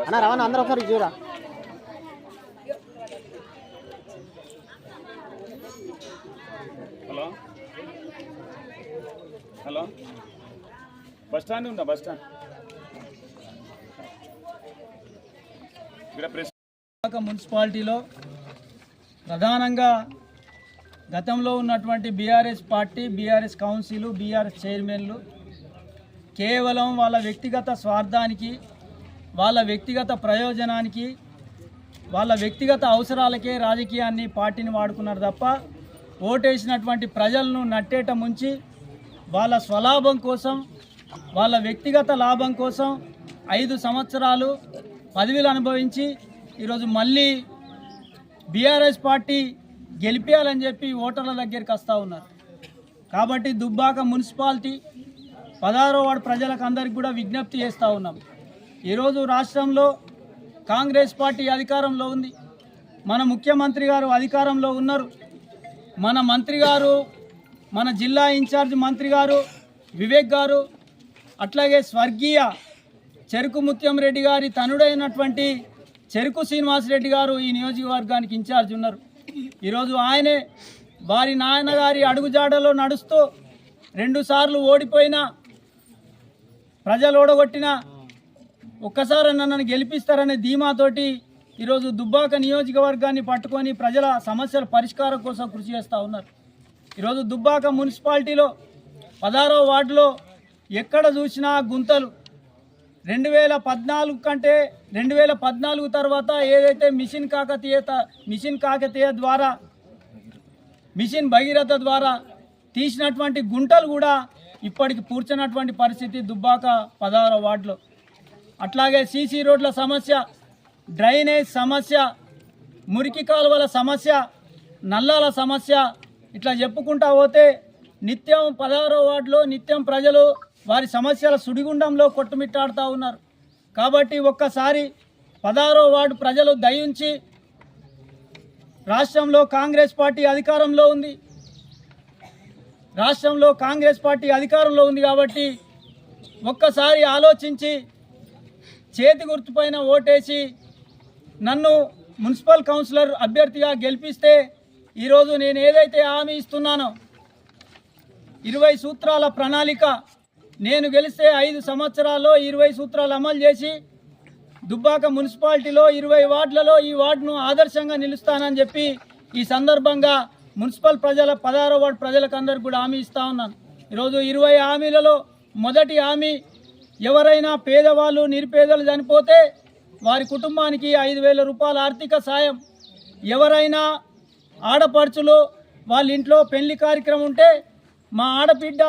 అన్న రవాణా అందరూ ఒకసారి చూరా హలో? హలో? బస్ స్టాండ్ ఉందా? Bus stand. మున్సిపాలిటీలో ప్రధానంగా గతంలో ఉన్నటువంటి BRS party BRS council BRS చైర్మన్లు కేవలం వాళ్ళ వ్యక్తిగత స్వార్థానికి వాళ్ళ వ్యక్తిగత ప్రయోజనానికి వాళ్ళ వ్యక్తిగత అవసరాలకే రాజకీయాన్ని పార్టీని వాడుకున్నారు తప్ప ఓటేసినటువంటి ప్రజలను నట్టేట ముంచి వాళ్ళ స్వలాభం కోసం వాళ్ళ వ్యక్తిగత లాభం కోసం ఐదు సంవత్సరాలు పదవిలు అనుభవించి ఈరోజు మళ్ళీ బీఆర్ఎస్ పార్టీ గెలిపించాలని చెప్పి ఓటర్ల దగ్గరికి వస్తూ ఉన్నారు. కాబట్టి దుబ్బాక మున్సిపాలిటీ పదహారో వాడు ప్రజలకు అందరికి కూడా విజ్ఞప్తి చేస్తూ ఉన్నాం. ఈరోజు రాష్ట్రంలో కాంగ్రెస్ పార్టీ అధికారంలో ఉంది. మన ముఖ్యమంత్రి గారు అధికారంలో ఉన్నారు. మన మంత్రి గారు మన జిల్లా ఇన్ఛార్జ్ మంత్రి గారు వివేక్ గారు అట్లాగే స్వర్గీయ చెరుకు ముత్యం రెడ్డి గారి తనుడైనటువంటి చెరుకు శ్రీనివాసరెడ్డి గారు ఈ నియోజకవర్గానికి ఇన్ఛార్జ్ ఉన్నారు. ఈరోజు ఆయనే వారి నాయనగారి అడుగుజాడలో నడుస్తూ రెండుసార్లు ఓడిపోయిన ప్రజలు ఓడగొట్టినా ఒక్కసారి నన్ను గెలిపిస్తారనే ధీమాతోటి ఈరోజు దుబ్బాక నియోజకవర్గాన్ని పట్టుకొని ప్రజల సమస్యల పరిష్కారం కోసం కృషి చేస్తూ ఉన్నారు. ఈరోజు దుబ్బాక మున్సిపాలిటీలో పదహారో వార్డులో ఎక్కడ చూసినా గుంతలు రెండు వేల పద్నాలుగు కంటే రెండు వేల పద్నాలుగు తర్వాత ఏదైతే మిషన్ కాకతీయ మిషన్ కాకతీయ ద్వారా మిషన్ భగీరథ ద్వారా తీసినటువంటి గుంటలు కూడా ఇప్పటికి పూడ్చినటువంటి పరిస్థితి దుబ్బాక పదహారో వార్డులో. అట్లాగే సీసీ రోడ్ల సమస్య డ్రైనేజ్ సమస్య మురికి కాలువల సమస్య నల్లాల సమస్య ఇట్లా చెప్పుకుంటా పోతే నిత్యం పదహారో వార్డులో నిత్యం ప్రజలు వారి సమస్యల సుడిగుండంలో కొట్టుమిట్టాడుతూ ఉన్నారు. కాబట్టి ఒక్కసారి పదహారో వార్డు ప్రజలు దయించి రాష్ట్రంలో కాంగ్రెస్ పార్టీ అధికారంలో ఉంది. రాష్ట్రంలో కాంగ్రెస్ పార్టీ అధికారంలో ఉంది కాబట్టి ఒక్కసారి ఆలోచించి చేతి గుర్తుపైన ఓటేసి నన్ను మున్సిపల్ కౌన్సిలర్ అభ్యర్థిగా గెలిపిస్తే ఈరోజు నేను ఏదైతే హామీ ఇస్తున్నానో ఇరవై సూత్రాల ప్రణాళిక నేను గెలిస్తే ఐదు సంవత్సరాల్లో ఇరవై సూత్రాలు అమలు చేసి దుబ్బాక మున్సిపాలిటీలో ఇరవై వార్డులలో ఈ వార్డును ఆదర్శంగా నిలుస్తానని చెప్పి ఈ సందర్భంగా మున్సిపల్ ప్రజల పదహారో వార్డు ప్రజలకు అందరికి కూడా హామీ ఇస్తా ఉన్నాను. ఈరోజు ఇరవై హామీలలో మొదటి హామీ ఎవరైనా పేదవాళ్ళు నిరుపేదలు చనిపోతే వారి కుటుంబానికి ఐదు వేల రూపాయల ఆర్థిక సాయం. ఎవరైనా ఆడపడుచులు వాళ్ళ ఇంట్లో పెళ్ళి కార్యక్రమం ఉంటే మా ఆడబిడ్డ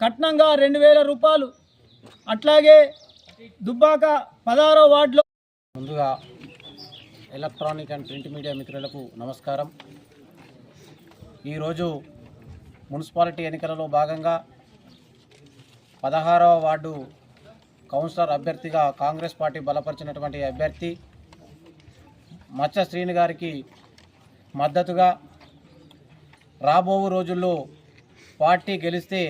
కట్నంగా రెండు వేల రూపాయలు. అట్లాగే దుబ్బాక పదహారో వార్డులో ముందుగా ఎలక్ట్రానిక్ అండ్ ప్రింట్ మీడియా మిత్రులకు నమస్కారం. ఈరోజు మున్సిపాలిటీ ఎన్నికలలో భాగంగా పదహారవ వార్డు కౌన్సిలర్ అభ్యర్థిగా కాంగ్రెస్ పార్టీ బలపరిచినటువంటి అభ్యర్థి మచ్చ శ్రీని గారికి మద్దతుగా రాబో రోజుల్లో పార్టీ గెలిస్తే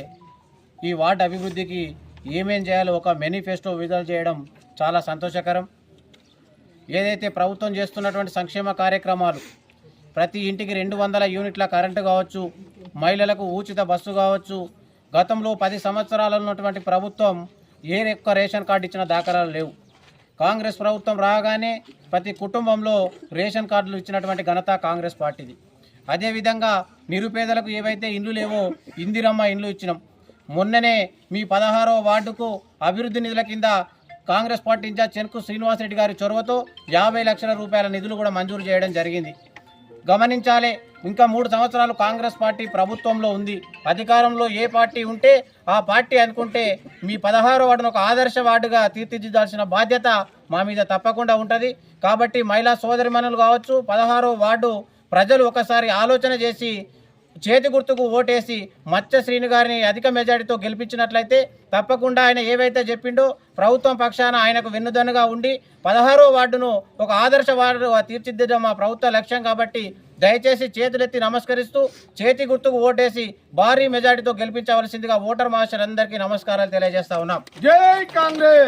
ఈ వార్డు అభివృద్ధికి ఏమేం చేయాలో ఒక మేనిఫెస్టో విడుదల చేయడం చాలా సంతోషకరం. ఏదైతే ప్రభుత్వం చేస్తున్నటువంటి సంక్షేమ కార్యక్రమాలు ప్రతి ఇంటికి రెండు వందల యూనిట్ల కరెంటు కావచ్చు మహిళలకు ఉచిత బస్సు కావచ్చు గతంలో పది సంవత్సరాలు ఉన్నటువంటి ప్రభుత్వం ఏ ఒక్క రేషన్ కార్డు ఇచ్చిన దాఖలాలు లేవు. కాంగ్రెస్ ప్రభుత్వం రాగానే ప్రతి కుటుంబంలో రేషన్ కార్డులు ఇచ్చినటువంటి ఘనత కాంగ్రెస్ పార్టీది. అదేవిధంగా నిరుపేదలకు ఏవైతే ఇండ్లు లేవో ఇందిరమ్మ ఇండ్లు ఇచ్చినాం. మొన్ననే మీ పదహారవ వార్డుకు అభివృద్ధి నిధుల కింద Congress party in-charge Chenuku Srinivasareddy గారి చొరవతో యాభై లక్షల రూపాయల నిధులు కూడా మంజూరు చేయడం జరిగింది. గమనించాలి ఇంకా మూడు సంవత్సరాలు కాంగ్రెస్ పార్టీ ప్రభుత్వంలో ఉంది. అధికారంలో ఏ పార్టీ ఉంటే ఆ పార్టీ అనుకుంటే మీ పదహారో వార్డును ఒక ఆదర్శ వార్డుగా తీర్చిదిద్దాల్సిన బాధ్యత మా మీద తప్పకుండా ఉంటుంది. కాబట్టి మహిళా సోదరిమణులు కావచ్చు పదహారో వార్డు ప్రజలు ఒకసారి ఆలోచన చేసి చేతి గుర్తుకు ఓటేసి మత్స్య శ్రీని గారిని అధిక మెజారిటీతో గెలిపించినట్లయితే తప్పకుండా ఆయన ఏవైతే చెప్పిండో ప్రభుత్వం పక్షాన ఆయనకు వెన్నుదన్నుగా ఉండి పదహారో వార్డును ఒక ఆదర్శ వార్డు తీర్చిదిద్దడం మా ప్రభుత్వ లక్ష్యం కాబట్టి దయచేసి చేతులెత్తి నమస్కరిస్తూ చేతి గుర్తుకు ఓటేసి భారీ మెజారిటీతో గెలిపించవలసిందిగా ఓటర్ మహాశయులందరికీ నమస్కారాలు తెలియజేస్తా ఉన్నాం. జై కాంగ్రెస్!